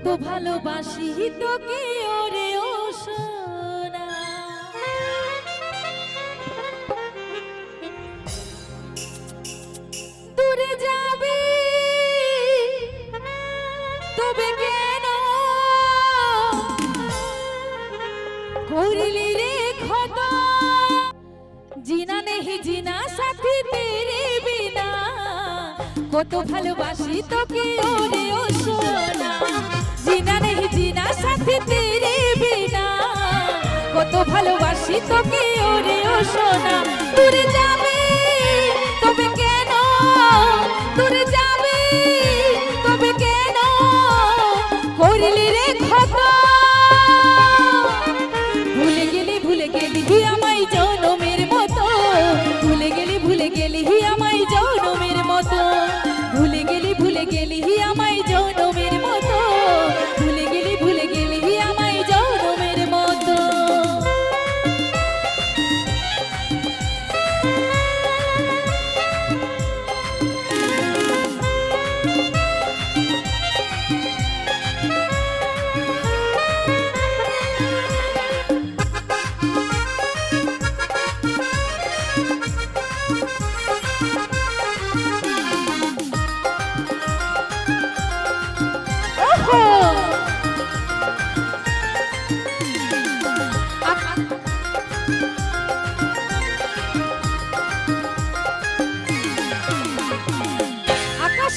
কত ভালোবাসি তোকে, ওরে ও সোনা। দূরে যাবে, তবে কেন? করলি রে ক্ষত জিনা নেহি জিনা সাথী তেরে কত ভালোবাসি তোকে, ওরে ও সোনা। জিনা নেহি জিনা সাথী তেরে বিনা। কত ভালোবাসি তোকে, ওরে ও সোনা। দূরে যাবে, তবে কেন? দূরে যাবে, তবে কেন? করলি রে ক্ষত। ভুলে গেলি ভুলে গেলি, হি আমায় জনমের মতো। ভুলে গেলি ভুলে গেলি, হি আমায় জনমের মতো। ভুলে গেলি ভুলে গেলি, হি আমায়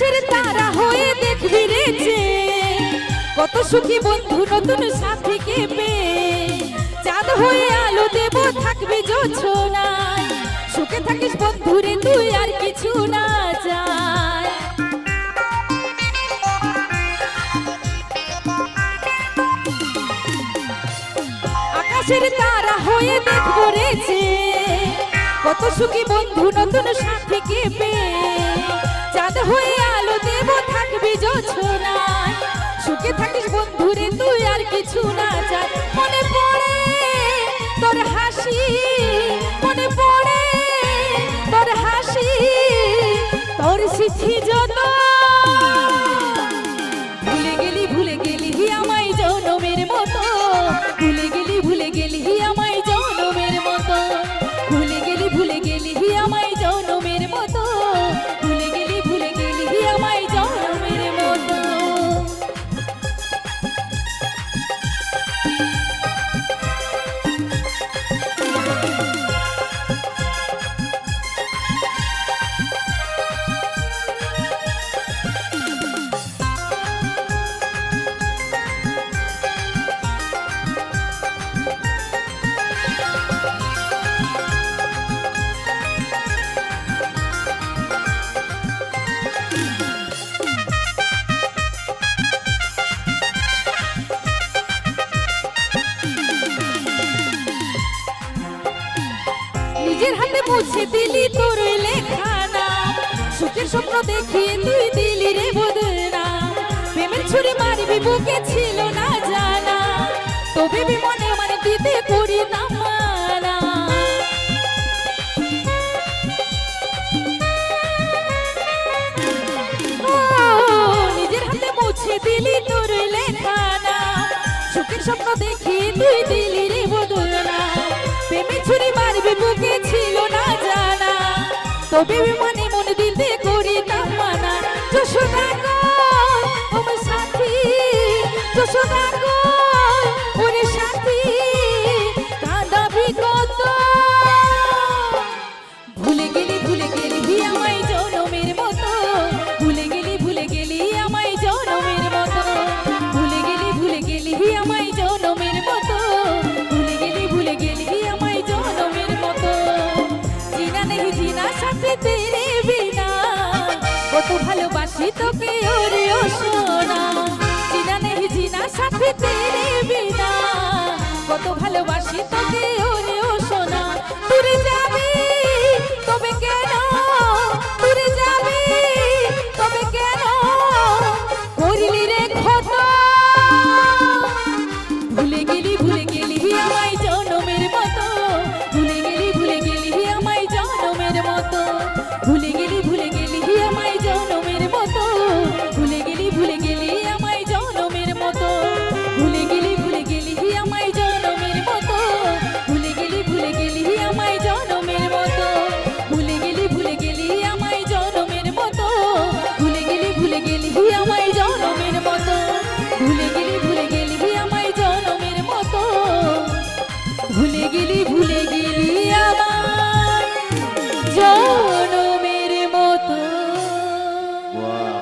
আকাশের তারা হয়ে দেখবি রে যে। কত সুখী বন্ধু নতুন সাথীকে পেয়ে। চাঁদ হয়ে আলো দেব, থাকবি জোছনায় সুখে থাকিস বন্ধুরে তুই, আর কিছু না চায় আকাশের তারা হয়ে দেখব রে যে। কত সুখী বন্ধু নতুন সাথীকে পেয়ে। চাঁদ হয়ে মুছে দিলি তোর লেখা নাম সুখের স্বপ্ন দেখিয়ে তুই দিলি রে বদনা। প্রেমের ছুরি মারবি, বুকে ছিল না জানা। তবে মনে মনে দিতে করি না মানা নিজের দিলি তোর লেখা নাম সুখের স্বপ্ন দেখিয়ে তুই দিলি রে তবে মনে মন দিতে করি সোনা জিনা নেই জিনা সাথে তেরে বিনা। কত ভালোবাসি তোকে